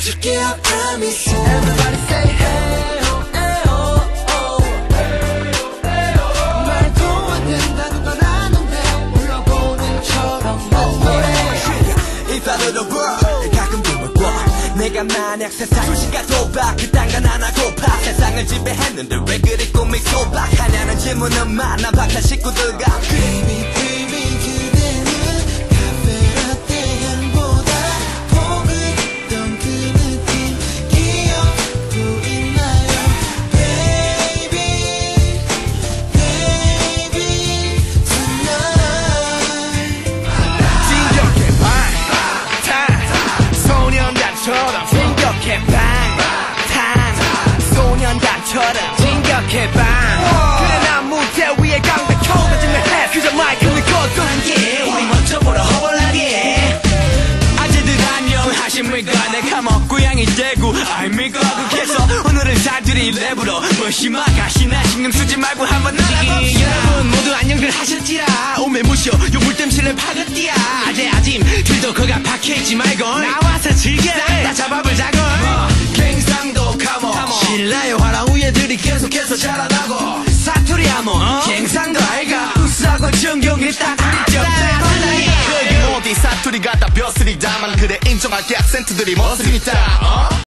줄게요 I'm missing Everybody say hey I 내가 만약 세상 수식과 도박 그딴 건 안 하고파. 세상을 지배했는데 왜 그리 꿈이 소박하냐는 질문은 많아 박한 식구들과 안녕하십니까 내가 뭐 고양이 대구 아닙니까 국해서 오늘은 사투리 랩으로 무시마 가시나 신경 쓰지 말고 한번 날아봅시다. 여러분 모두 안녕들 하셨지라. 오메 무쇼 요물댐 실내 파긋디야. 아재 아짐 들도 거가 박혀있지 말고 나와서 즐겨. 다 잡아볼 자건 갱상도 카모. 신라의 화랑 위에들이 계속해서 자라나고. 사투리 하모 갱상도 알가. 우스하고 정경이 딱 우리 여기 어디 사투리 갖다 벼슬이다만 인정할게 악센트들이 멋을 있다 어?